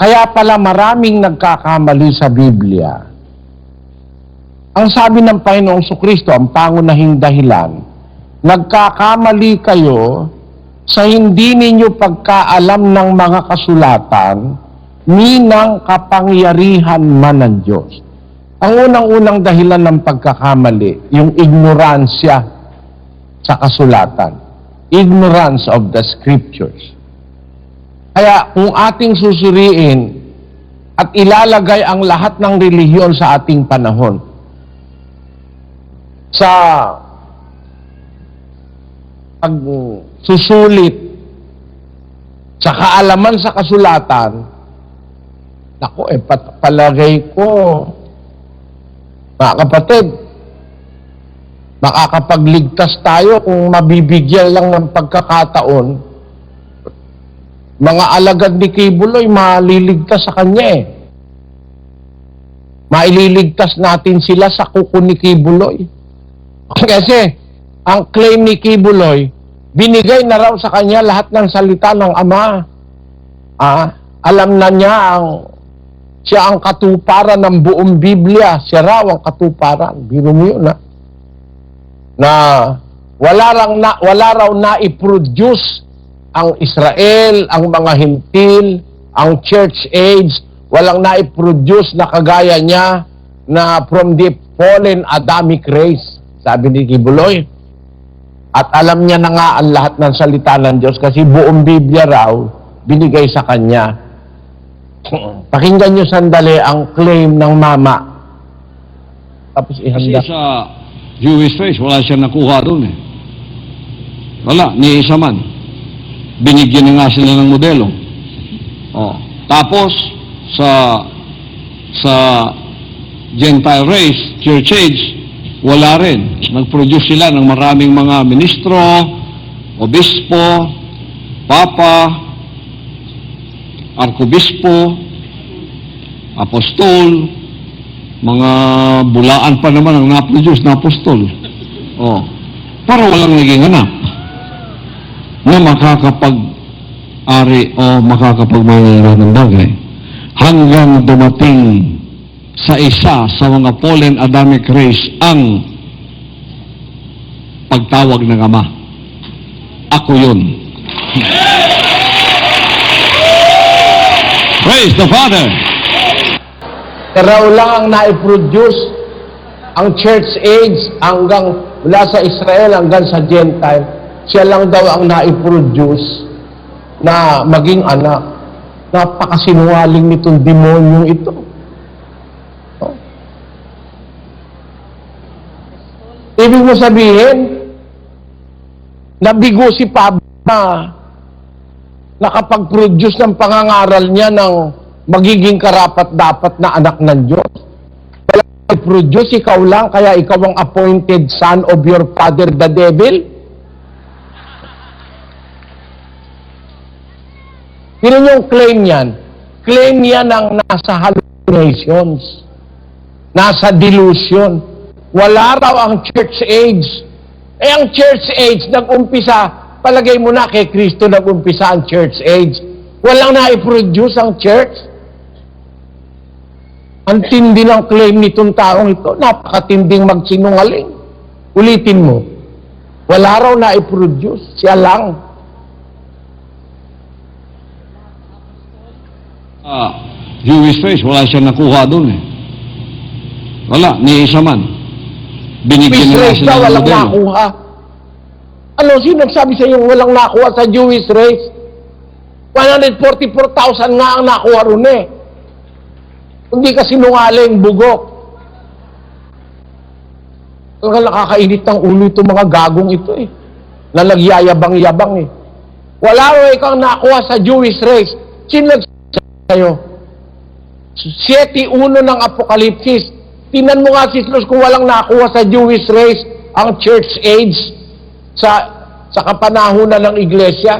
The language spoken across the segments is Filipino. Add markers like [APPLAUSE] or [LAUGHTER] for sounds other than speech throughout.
Kaya pala maraming nagkakamali sa Biblia. Ang sabi ng Panginoong Kristo, ang pangunahing dahilan, nagkakamali kayo sa hindi ninyo pagkaalam ng mga kasulatan ni ng kapangyarihan man ng Diyos. Ang unang-unang dahilan ng pagkakamali, yung ignoransya sa kasulatan. Ignorance of the scriptures. Kaya kung ating susuriin at ilalagay ang lahat ng relihiyon sa ating panahon, sa pagsusulit sa kaalaman sa kasulatan, Nako, eh, pat- palagay ko, mga kapatid, makakapagligtas tayo kung mabibigyan lang ng pagkakataon. Mga alagad ni Kibuloy, maliligtas sa kanya eh. Maililigtas natin sila sa kuko ni Kibuloy. [LAUGHS] Kasi, ang claim ni Kibuloy, binigay na raw sa kanya lahat ng salita ng Ama. Ah, alam na niya ang siya ang katuparan ng buong Biblia. Siya raw ang katuparan. Biro mo yun, ha? Na wala, rang na, wala raw na i-produce ang Israel, ang mga hintil, ang church age, walang na i-produce na kagaya niya na from the fallen Adamic race, sabi ni Kibuloy. At alam niya na nga ang lahat ng salita ng Diyos kasi buong Biblia raw binigay sa kanya. [CLEARS THROAT] Pakinggan niyo sandali ang claim ng mama. Tapos Kasi ihanda. sa Jewish race, wala siya nakuha doon eh. Wala, ni isa man. Binigyan na nga sila ng modelo. Oh. Tapos, sa sa Gentile race, church age, wala rin. Nag-produce sila ng maraming mga ministro, obispo, papa, arkobispo, apostol, mga bulaan pa naman ang na-produce na apostol. Oh. Para walang naging anak na makakapag-ari o makakapagmangyayari ng bagay hanggang dumating sa isa sa mga fallen Adamic race ang pagtawag ng Ama. Ako yun. Praise the Father. Raw lang ang na-produce ang church age hanggang mula sa Israel hanggang sa Gentile. Siya lang daw ang na-produce na maging anak. Napakasinungaling nitong demonyong ito. Oh. Ibig mo sabihin, nabigo si Pablo na nakapag-produce ng pangangaral niya ng magiging karapat-dapat na anak ng Diyos. Wala produce ikaw lang, kaya ikaw ang appointed son of your father, the devil? Yun yung claim niyan. Claim niya ng nasa hallucinations. Nasa delusion. Wala raw ang church age. Eh ang church age, nag-umpisa, palagay mo na kay Kristo nag-umpisa ang church age. Walang na-produce ang church. Ang tindi ng claim nitong taong ito, napakatinding magsinungaling. Ulitin mo. Wala raw na-produce. Siya lang. Ah, Jewish race, wala siya nakuha doon eh. Wala, ni isa man. Binigyan Jewish race na ng walang modelo. nakuha. Ano, sino nagsabi sa iyo walang nakuha sa Jewish race? 144,000 nga ang nakuha ron eh. Hindi ka sinungaling, bugok. Talaga nakakainit ng ulo itong mga gagong ito eh. Na nagyayabang-yabang eh. Wala ro ikaw nakuha sa Jewish race. Sino sa'yo? 7.1 ng Apokalipsis. Tingnan mo nga si Jesus kung walang nakuha sa Jewish race ang church age sa sa kapanahunan ng iglesia.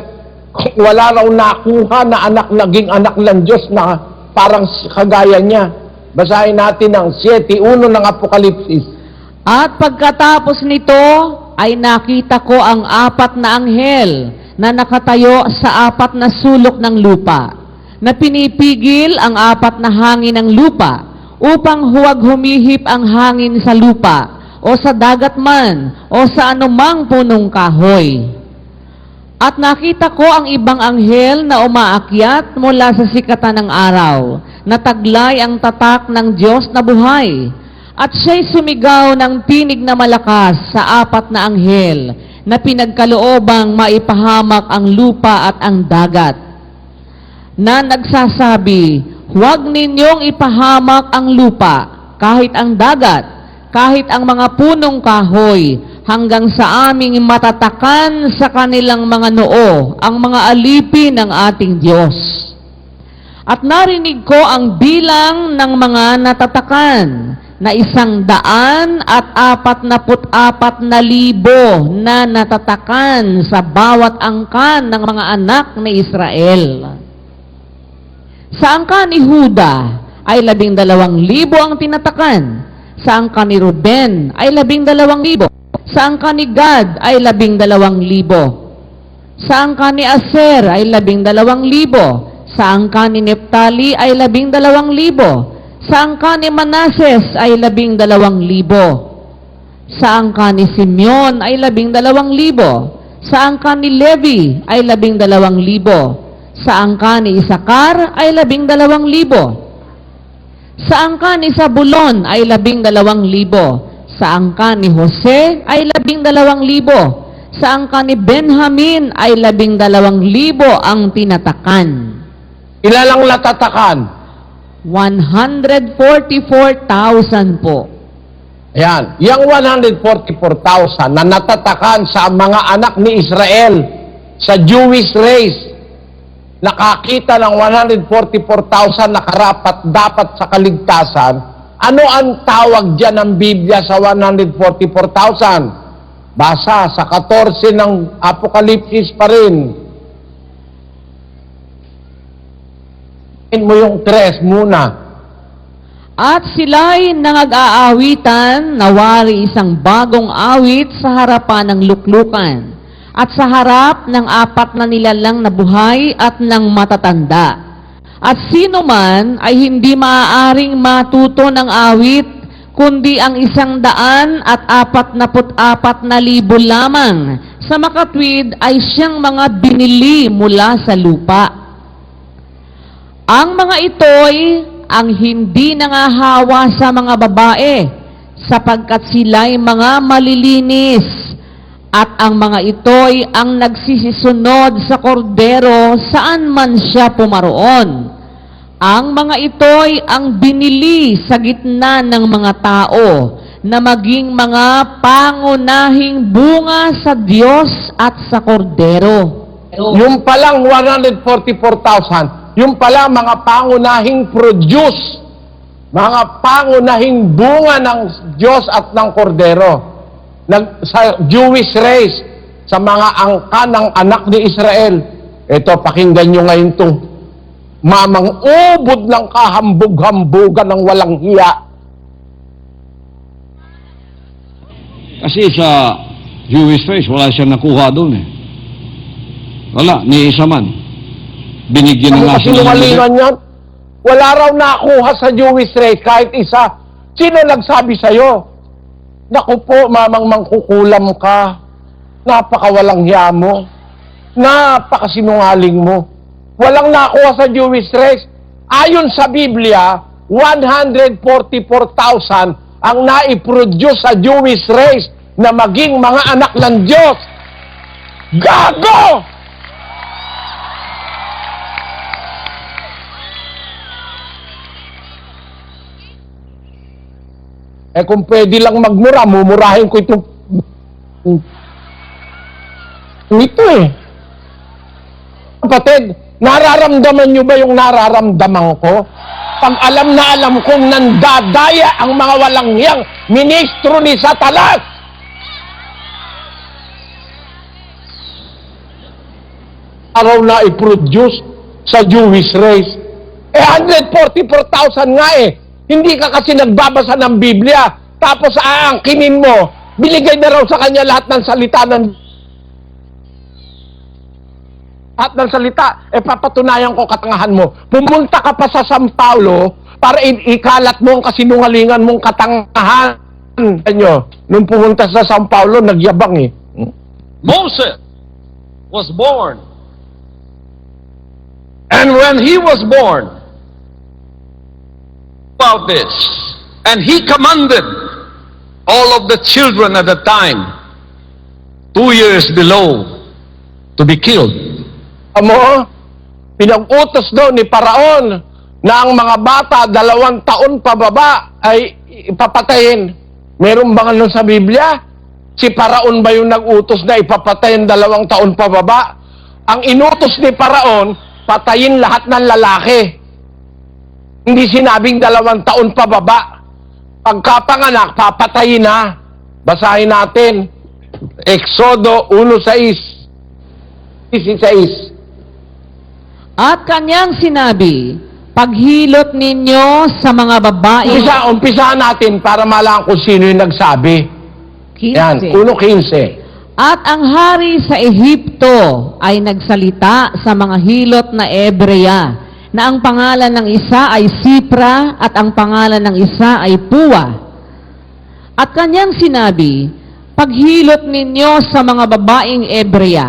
Kung wala raw nakuha na anak naging anak ng Diyos na parang kagaya niya. Basahin natin ang 7.1 ng Apokalipsis. At pagkatapos nito ay nakita ko ang apat na anghel na nakatayo sa apat na sulok ng lupa. Na pinipigil ang apat na hangin ng lupa upang huwag humihip ang hangin sa lupa o sa dagat man o sa anumang punong kahoy. At nakita ko ang ibang anghel na umaakyat mula sa sikatan ng araw, na taglay ang tatak ng Diyos na buhay. At siya'y sumigaw ng tinig na malakas sa apat na anghel, na pinagkaloobang maipahamak ang lupa at ang dagat. Na nagsasabi, huwag ninyong ipahamak ang lupa, kahit ang dagat, kahit ang mga punong kahoy, hanggang sa aming matatakan sa kanilang mga noo ang mga alipin ng ating Diyos. At narinig ko ang bilang ng mga natatakan na isang daan at apat na put apat na libo na natatakan sa bawat angkan ng mga anak ni Israel. Sa angka ni Huda ay labing dalawang libo ang tinatakan. Sa angka ni Ruben ay labing dalawang libo. Sa angka ni Gad ay labing dalawang libo. Sa angka ni Aser ay labing dalawang libo. Sa angka ni Neptali ay labing dalawang libo. Sa angka ni Manases ay labing dalawang libo. Sa angka ni Simeon ay labing dalawang libo. Sa angka ni Levi ay labing dalawang libo. Sa angka ni Isakar ay labing dalawang libo. Sa angka ni Sabulon ay labing dalawang libo. Sa angka ni Jose ay labing dalawang libo. Sa angka ni Benjamin ay labing dalawang libo ang tinatakan. Ilalang natatakan? 144,000 po. Ayan, yung 144,000 na natatakan sa mga anak ni Israel sa Jewish race, nakakita ng 144,000 na karapat dapat sa kaligtasan, ano ang tawag dyan ng Biblia sa 144,000? Basa sa 14 ng Apokalipsis pa rin. Tingin mo yung tres muna. At sila'y nangag-aawitan na wari isang bagong awit sa harapan ng luklukan at sa harap ng apat na nilalang na buhay at ng matatanda. At sino man ay hindi maaaring matuto ng awit, kundi ang isang daan at apat na apat na libo lamang sa makatwid ay siyang mga binili mula sa lupa. Ang mga ito'y ang hindi nangahawa sa mga babae sapagkat sila'y mga malilinis at ang mga ito'y ang nagsisisunod sa kordero saan man siya pumaroon. Ang mga ito'y ang binili sa gitna ng mga tao na maging mga pangunahing bunga sa Diyos at sa kordero. Yung palang 144,000, yung pala mga pangunahing produce, mga pangunahing bunga ng Diyos at ng Kordero nag, sa Jewish race, sa mga angka ng anak ni Israel. Ito, pakinggan nyo ngayon itong mamang ubod ng kahambog-hambugan ng walang hiya. Kasi sa Jewish race, wala siyang nakuha doon eh. Wala, ni isa man. Binigyan Ano na nga sila ng yan? Wala raw nakuha sa Jewish race kahit isa. Sino nagsabi sa'yo? Naku po, mamang mangkukulam ka. Napakawalang hiya mo. Napakasinungaling mo. Walang nakuha sa Jewish race. Ayon sa Biblia, 144,000 ang naiproduce sa Jewish race na maging mga anak ng Diyos. Gago! Eh kung pwede lang magmura, mumurahin ko itong... Ito eh. Kapatid, nararamdaman nyo ba yung nararamdaman ko? Pag alam na alam kong nandadaya ang mga walang hiyang ministro ni Satanas. Araw na i-produce sa Jewish race. Eh, 144,000 nga eh. Hindi ka kasi nagbabasa ng Biblia. Tapos aangkinin mo, binigay na raw sa kanya lahat ng salita ng lahat ng salita, eh papatunayan ko katangahan mo. Pumunta ka pa sa San Paulo para ikalat mo ang kasinungalingan mong katangahan. Kanyo, nung pumunta sa San Paulo, nagyabang eh. Moses was born. And when he was born, about this, and he commanded all of the children at the time, two years below, to be killed. Amo, pinag-utos daw ni Paraon na ang mga bata dalawang taon pababa ay ipapatayin. Meron ba ano sa Biblia? Si Paraon ba yung nag-utos na ipapatayin dalawang taon pababa? Ang inutos ni Paraon, patayin lahat ng lalaki. Hindi sinabing dalawang taon pababa. Pagkapanganak, papatayin na. Basahin natin. Exodo 1.6 16 At kanyang sinabi, paghilot ninyo sa mga babae. Umpisa, umpisahan natin para malaman kung sino yung nagsabi. Yan, 1.15. At ang hari sa Ehipto ay nagsalita sa mga hilot na Ebrea na ang pangalan ng isa ay Sipra at ang pangalan ng isa ay Puwa. At kanyang sinabi, paghilot ninyo sa mga babaeng Ebrea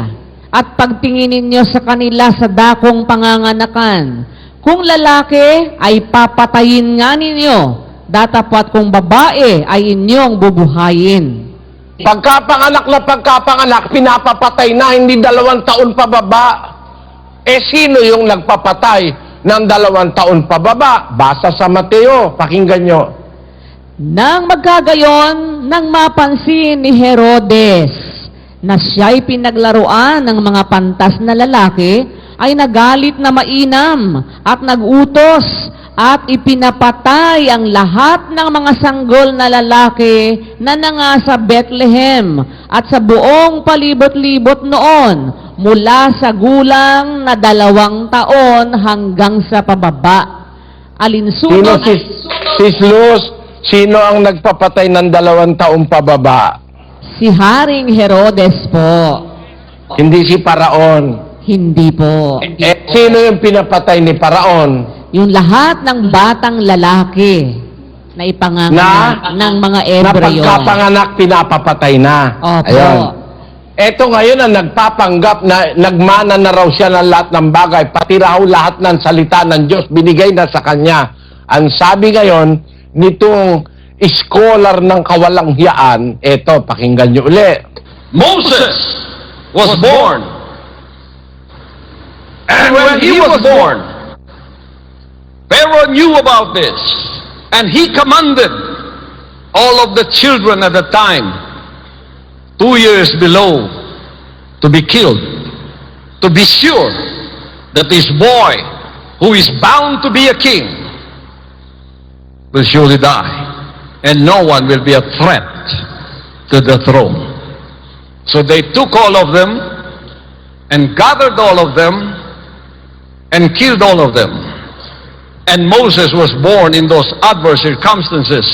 at pagtingin ninyo sa kanila sa dakong panganganakan. Kung lalaki ay papatayin nga ninyo, datapat kung babae ay inyong bubuhayin. Pagkapanganak na pagkapanganak, pinapapatay na, hindi dalawang taon pababa. Eh, sino yung nagpapatay ng dalawang taon pababa? Basa sa Mateo, pakinggan nyo. Nang magkagayon, nang mapansin ni Herodes na siya'y pinaglaruan ng mga pantas na lalaki, ay nagalit na mainam at nagutos at ipinapatay ang lahat ng mga sanggol na lalaki na nanga sa Bethlehem at sa buong palibot-libot noon mula sa gulang na dalawang taon hanggang sa pababa. Sino Alinsunod si, si Luz? Sino ang nagpapatay ng dalawang taon pababa? Si Haring Herodes po. Hindi si Paraon. Hindi po. Eh, sino yung pinapatay ni Paraon? Yung lahat ng batang lalaki na ipanganganak ng mga Na pagkapanganak, pinapapatay na. Opo. Ayan. Eto ngayon ang nagpapanggap na nagmana na raw siya ng lahat ng bagay, pati raw lahat ng salita ng Diyos binigay na sa kanya. Ang sabi ngayon nitong scholar ng kawalanghiyaan, eto, pakinggan nyo uli. Moses was born. And when he was born, Pharaoh knew about this, and he commanded all of the children at the time, two years below, to be killed, to be sure that this boy, who is bound to be a king, will surely die, and no one will be a threat to the throne. So they took all of them and gathered all of them and killed all of them. And Moses was born in those adverse circumstances.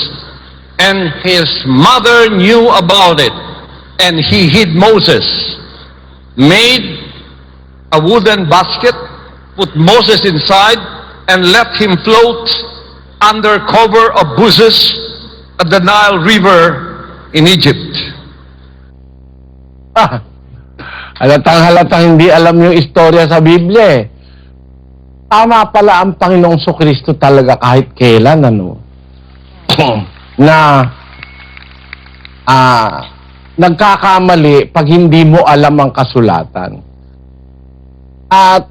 And his mother knew about it. And he hid Moses, made a wooden basket, put Moses inside, and let him float under cover of bushes at the Nile River in Egypt. Ah, halatang halatang hindi alam yung istorya sa Biblia eh. Tama pala ang Panginoong Kristo talaga kahit kailan, ano. na ah, nagkakamali pag hindi mo alam ang kasulatan. At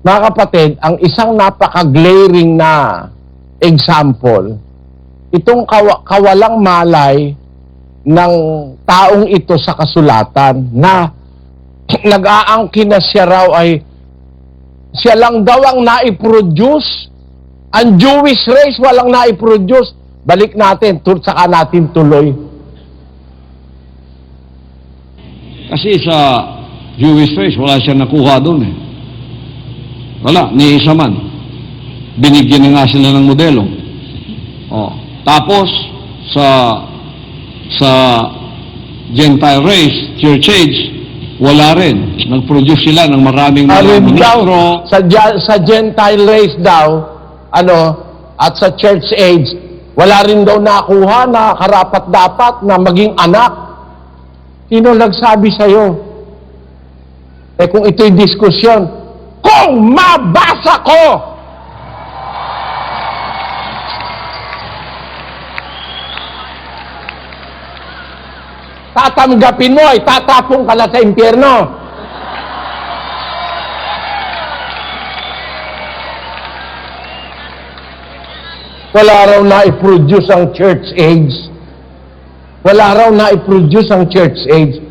mga kapatid, ang isang napaka-glaring na example, itong kawa- kawalang malay ng taong ito sa kasulatan na [CLEARS THROAT] nag-aangkin na siya raw ay siya lang daw ang naiproduce. Ang Jewish race walang naiproduce. Balik natin, saka natin tuloy. Kasi sa Jewish race, wala siya nakuha doon eh. Wala, ni isa man. Binigyan na nga sila ng modelo. Oh. Tapos, sa sa Gentile race, church age, wala rin. Nag-produce sila ng maraming mga Arin daw, sa, sa Gentile race daw, ano, at sa church age, wala rin daw nakuha na karapat-dapat na maging anak. Sino nagsabi sa'yo? Eh kung ito'y diskusyon, kung mabasa ko! Tatanggapin mo ay tatapong ka na sa impyerno. Wala raw na i-produce ang church age. Wala raw na i-produce ang church age.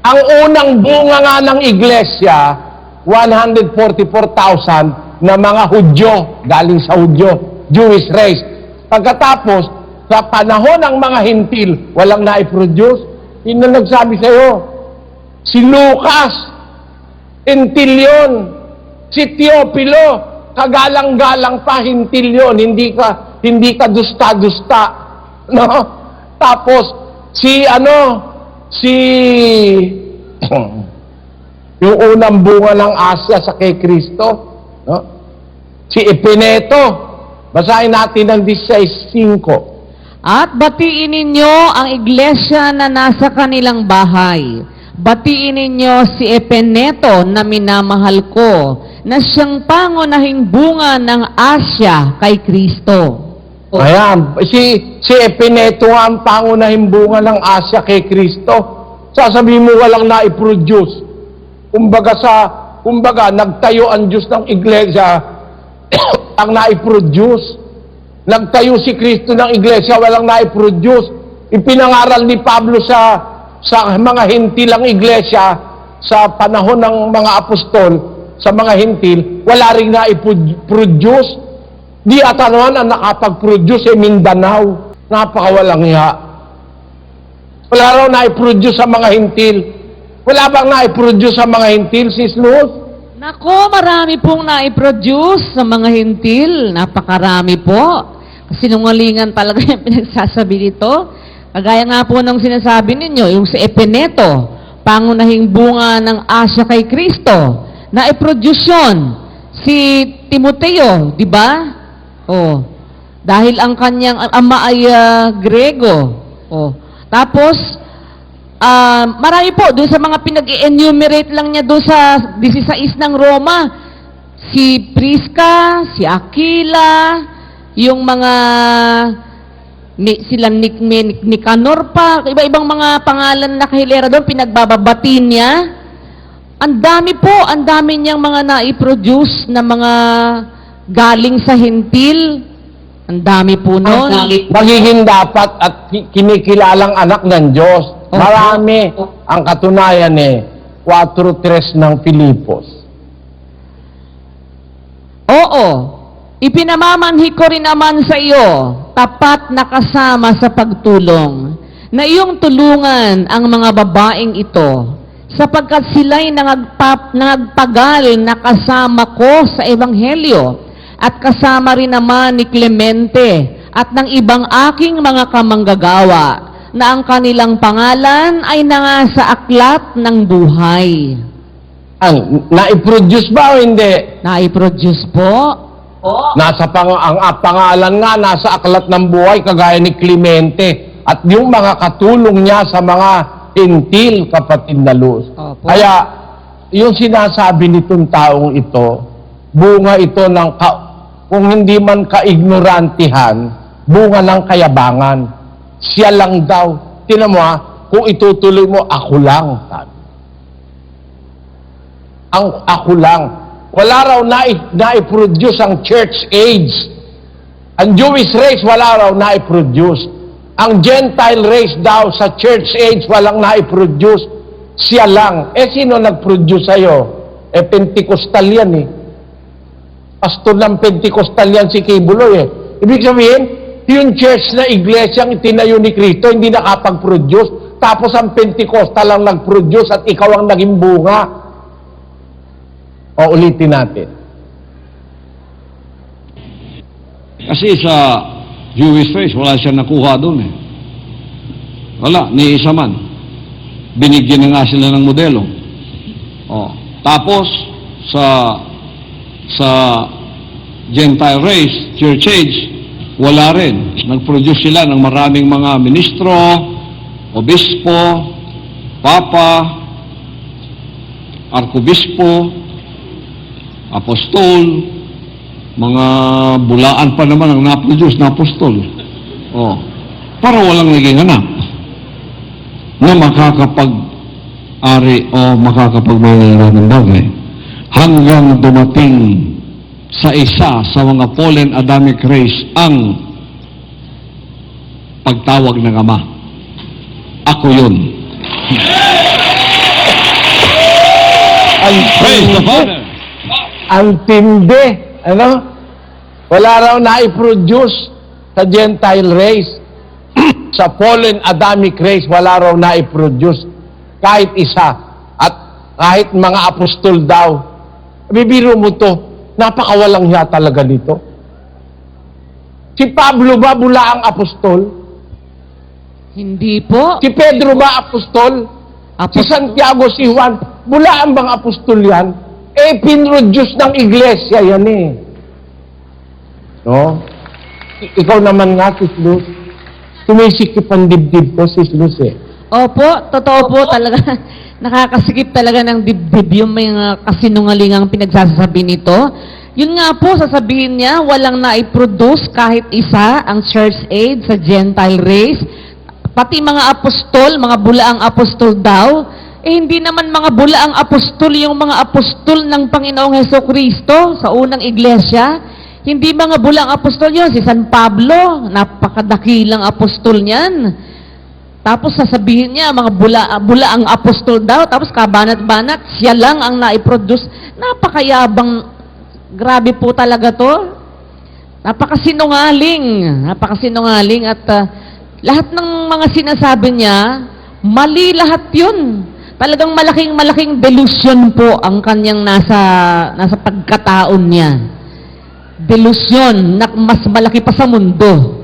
Ang unang bunga nga ng iglesia, 144,000 na mga Hudyo, galing sa Hudyo, Jewish race. Pagkatapos, sa panahon ng mga hintil, walang na-produce. Sino nagsabi sa'yo? Si Lucas, hintil yun. Si Teopilo, kagalang-galang pa, hintil yun. Hindi ka, hindi ka dusta-dusta. No? Tapos, si ano, si [CLEARS THROAT] yung unang bunga ng Asya sa kay Kristo, no? si Epineto, basahin natin ang 16.5. At batiin ninyo ang iglesia na nasa kanilang bahay. Batiin ninyo si Epeneto na minamahal ko, na siyang pangunahing bunga ng Asya kay Kristo. Ayan, si, si Epineto nga ang pangunahing bunga ng Asya kay Kristo. Sasabihin mo walang na-produce. Kumbaga sa, kumbaga, nagtayo ang Diyos ng iglesia, [COUGHS] ang na-produce. Nagtayo si Kristo ng iglesia, walang na-produce. Ipinangaral ni Pablo sa, sa mga hintilang iglesia, sa panahon ng mga apostol, sa mga hintil, wala rin na-produce. Di ata naman ang nakapag-produce eh, Mindanao. Napakawalang hiya. Wala raw na-produce sa mga hintil. Wala bang na-produce sa mga hintil, sis Luz? Nako, marami pong na-produce sa mga hintil. Napakarami po. Sinungalingan talaga [LAUGHS] yung pinagsasabi nito. Kagaya nga po ng sinasabi ninyo, yung si Epeneto, pangunahing bunga ng Asya kay Kristo, na-produce yun. Si Timoteo, di ba? Oh. Dahil ang kanyang ama ay ah, Grego. Oh. Tapos, ah, marami po, doon sa mga pinag-enumerate lang niya doon sa 16 ng Roma, si Prisca, si Aquila, yung mga ni, sila Nick, Nick, Nicanor pa, iba-ibang mga pangalan na kahilera doon, pinagbababatin niya. Ang dami po, ang dami niyang mga na-produce na mga galing sa hintil. Ang dami po noon. Magiging dapat at ki- kinikilalang anak ng Diyos. Marami ang katunayan eh. 4.3 ng Filipos. Oo, ipinamamanhi ko rin naman sa iyo, tapat na kasama sa pagtulong, na iyong tulungan ang mga babaeng ito, sapagkat sila'y nangagpap, nangagpagal na kasama ko sa Ebanghelyo, at kasama rin naman ni Clemente, at ng ibang aking mga kamanggagawa, na ang kanilang pangalan ay nangasa aklat ng buhay. Ang, na-produce ba o hindi? Na-produce po. Nasa pang, ang ah, pangalan nga, nasa aklat ng buhay, kagaya ni Clemente. At yung mga katulong niya sa mga intil, kapatid na Luz. Opo. Kaya, yung sinasabi nitong taong ito, bunga ito ng, ka- kung hindi man kaignorantihan, bunga ng kayabangan. Siya lang daw. Tinan mo ha, kung itutuloy mo, ako lang. Sabi. Ang ako lang. Wala raw na, na-produce ang church age. Ang Jewish race, wala raw na-produce. Ang Gentile race daw sa church age, walang na-produce. Siya lang. Eh, sino nag-produce sa'yo? Eh, Pentecostal yan eh. Pastor ng Pentecostal yan si Kibuloy eh. Ibig sabihin, yung church na iglesia ang itinayo ni Kristo, hindi nakapag-produce. Tapos ang Pentecostal lang nag-produce at ikaw ang naging bunga. O ulitin natin. Kasi sa Jewish race, wala siya nakuha doon eh. Wala, ni isa man. Binigyan na nga sila ng modelo. Oh. Tapos, sa sa Gentile race, church age, wala rin. Nag-produce sila ng maraming mga ministro, obispo, papa, arkobispo, apostol, mga bulaan pa naman ang na-produce na apostol. Oh. Para walang naging anak na makakapag-ari o makakapagmayroon ng bagay hanggang dumating sa isa sa mga fallen Adamic race ang pagtawag ng Ama. Ako yun. Ang Praise the Father. Ang tindi. Ano? Wala raw na i-produce sa Gentile race. [CLEARS THROAT] sa fallen Adamic race, wala raw na i-produce kahit isa. At kahit mga apostol daw. Bibiro mo to, napakawalang hiya talaga nito. Si Pablo ba bula ang apostol? Hindi po. Si Pedro ba apostol? Si Apostol. Santiago, si Juan, bulaan bang apostol yan? Eh, pinroduce ng iglesia yan eh. No? I- ikaw naman nga, Sis Luz. Sumisikip ang dibdib ko, Sis Luz eh. Opo, totoo po talaga. [LAUGHS] Nakakasikip talaga ng dibdib yung mga kasinungalingang pinagsasabi nito. Yun nga po, sasabihin niya, walang na-produce kahit isa ang church aid sa Gentile race. Pati mga apostol, mga bulaang apostol daw, eh hindi naman mga bulaang apostol yung mga apostol ng Panginoong Heso Kristo sa unang iglesia. Hindi mga bulaang apostol yun. Si San Pablo, napakadakilang apostol niyan. Tapos sasabihin niya, mga bula, bula ang apostol daw, tapos kabanat-banat, siya lang ang naiproduce. Napakayabang, grabe po talaga to. Napakasinungaling, napakasinungaling at ah, lahat ng mga sinasabi niya, mali lahat yun. Talagang malaking malaking delusion po ang kanyang nasa nasa pagkataon niya. Delusion na mas malaki pa sa mundo.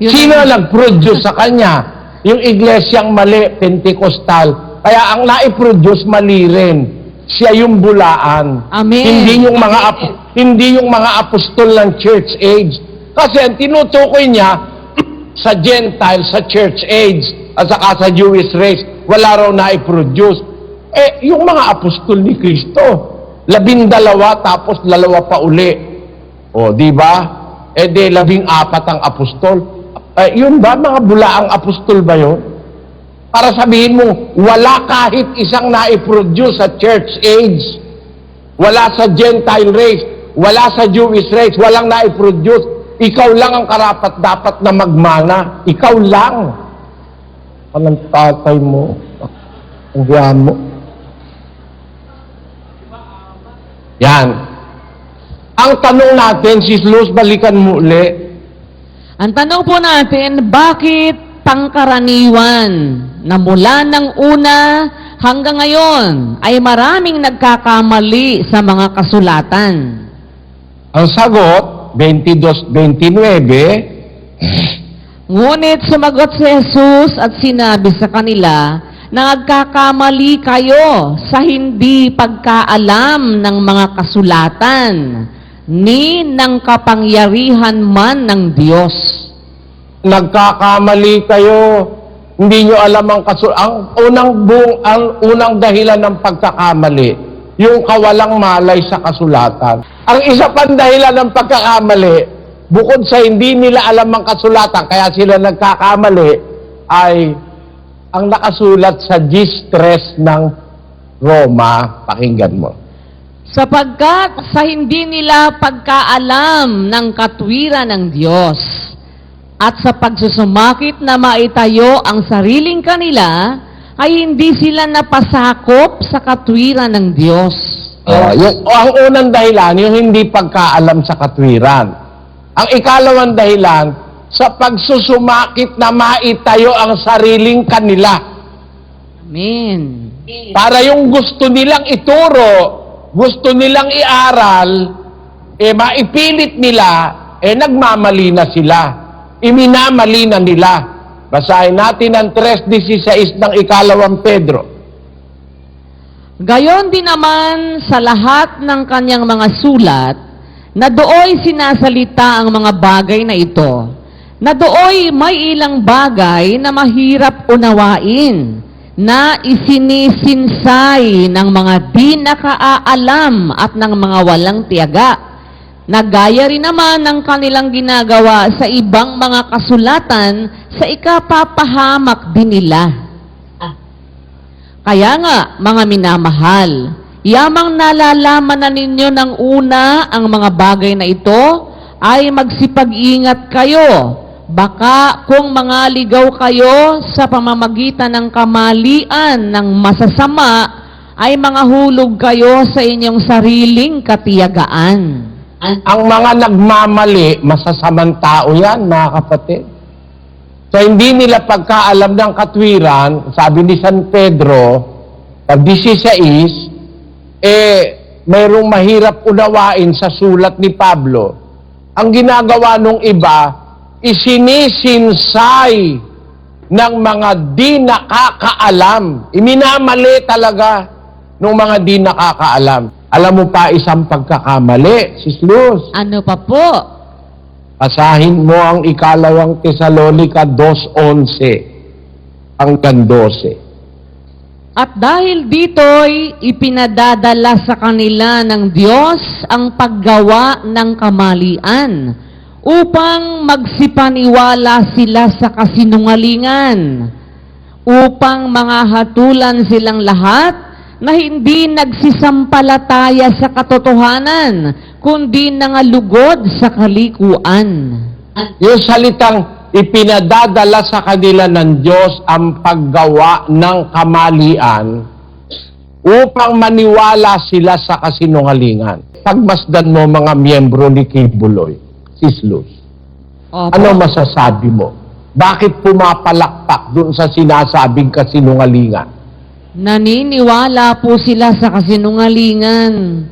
Sino nag-produce sa kanya? Yung iglesyang mali, Pentecostal. Kaya ang nai-produce mali rin. Siya yung bulaan. Amen. Hindi yung mga ap- hindi yung mga apostol ng church age. Kasi ang tinutukoy niya [CLEARS THROAT] sa Gentile, sa church age, at saka sa Jewish race, wala raw na-produce. Eh, yung mga apostol ni Kristo, labindalawa tapos lalawa pa uli. O, di ba? Eh, di labing apat ang apostol. Eh, yun ba? Mga bulaang apostol ba yun? Para sabihin mo, wala kahit isang na-produce sa church age. Wala sa Gentile race. Wala sa Jewish race. Walang na-produce. Ikaw lang ang karapat dapat na magmana. Ikaw lang. Anong tatay mo? Ang mo? Yan. Ang tanong natin, Sis Luz, balikan mo uli. Ang tanong po natin, bakit pangkaraniwan na mula ng una hanggang ngayon ay maraming nagkakamali sa mga kasulatan? Ang sagot, 22-29, Ngunit sumagot si Jesus at sinabi sa kanila na nagkakamali kayo sa hindi pagkaalam ng mga kasulatan ni ng kapangyarihan man ng Diyos. nagkakamali kayo. Hindi nyo alam ang kasul ang unang buong ang unang dahilan ng pagkakamali, yung kawalang malay sa kasulatan. Ang isa pang dahilan ng pagkakamali, bukod sa hindi nila alam ang kasulatan, kaya sila nagkakamali, ay ang nakasulat sa G-stress ng Roma, pakinggan mo. Sapagkat sa hindi nila pagkaalam ng katwiran ng Diyos at sa pagsusumakit na maitayo ang sariling kanila, ay hindi sila napasakop sa katwiran ng Diyos. Oh, yung, ang unang dahilan, yung hindi pagkaalam sa katwiran. Ang ikalawang dahilan, sa pagsusumakit na maitayo ang sariling kanila. Amen. Para yung gusto nilang ituro, gusto nilang iaral, eh maipilit nila, eh nagmamali na sila. Iminamali na nila. Basahin natin ang 3.16 ng ikalawang Pedro. Gayon din naman sa lahat ng kanyang mga sulat, na dooy sinasalita ang mga bagay na ito, na dooy may ilang bagay na mahirap unawain, na isinisinsay ng mga di nakaaalam at ng mga walang tiyaga, na gaya rin naman ng kanilang ginagawa sa ibang mga kasulatan sa ikapapahamak din nila. Kaya nga, mga minamahal, yamang nalalaman na ninyo ng una ang mga bagay na ito, ay magsipag-ingat kayo. Baka kung mga ligaw kayo sa pamamagitan ng kamalian ng masasama, ay mga hulog kayo sa inyong sariling katiyagaan. Ang mga nagmamali, masasamang tao yan, mga kapatid. So hindi nila pagkaalam ng katwiran, sabi ni San Pedro, pag 16, eh, mayroong mahirap unawain sa sulat ni Pablo. Ang ginagawa nung iba, isinisinsay ng mga di nakakaalam. Iminamali talaga ng mga di nakakaalam. Alam mo pa isang pagkakamali, Sis Luz. Ano pa po? Basahin mo ang ikalawang Tesalonika 2.11 hanggang 12. At dahil dito'y ipinadadala sa kanila ng Diyos ang paggawa ng kamalian upang magsipaniwala sila sa kasinungalingan, upang mga hatulan silang lahat na hindi nagsisampalataya sa katotohanan, kundi nangalugod sa kalikuan. Yung salitang ipinadadala sa kanila ng Diyos ang paggawa ng kamalian upang maniwala sila sa kasinungalingan. Pagmasdan mo mga miyembro ni Kibuloy, Sis Luz, Opo. ano masasabi mo? Bakit pumapalakpak doon sa sinasabing kasinungalingan? Naniniwala po sila sa kasinungalingan.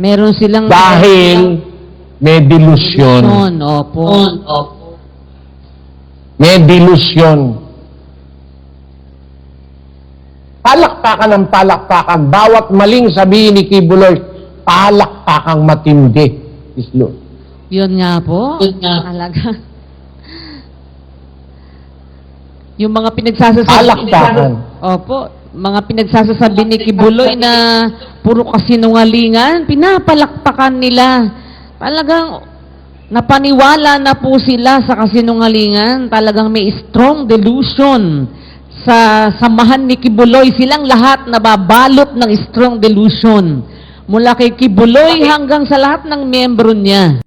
Meron silang... Dahil may delusyon. Delusyon, Opo. May delusyon. Palakpakan ng palakpakan. Bawat maling sabihin ni Kibuloy, palakpakang matindi. Islo. Yun nga po. Talaga. Yung mga pinagsasasabi... Palakpakan. Opo. Mga pinagsasasabi ni Kibuloy na puro kasinungalingan, pinapalakpakan nila. Talagang napaniwala na po sila sa kasinungalingan. Talagang may strong delusion sa samahan ni Kibuloy. Silang lahat nababalot ng strong delusion. Mula kay Kibuloy hanggang sa lahat ng miyembro niya.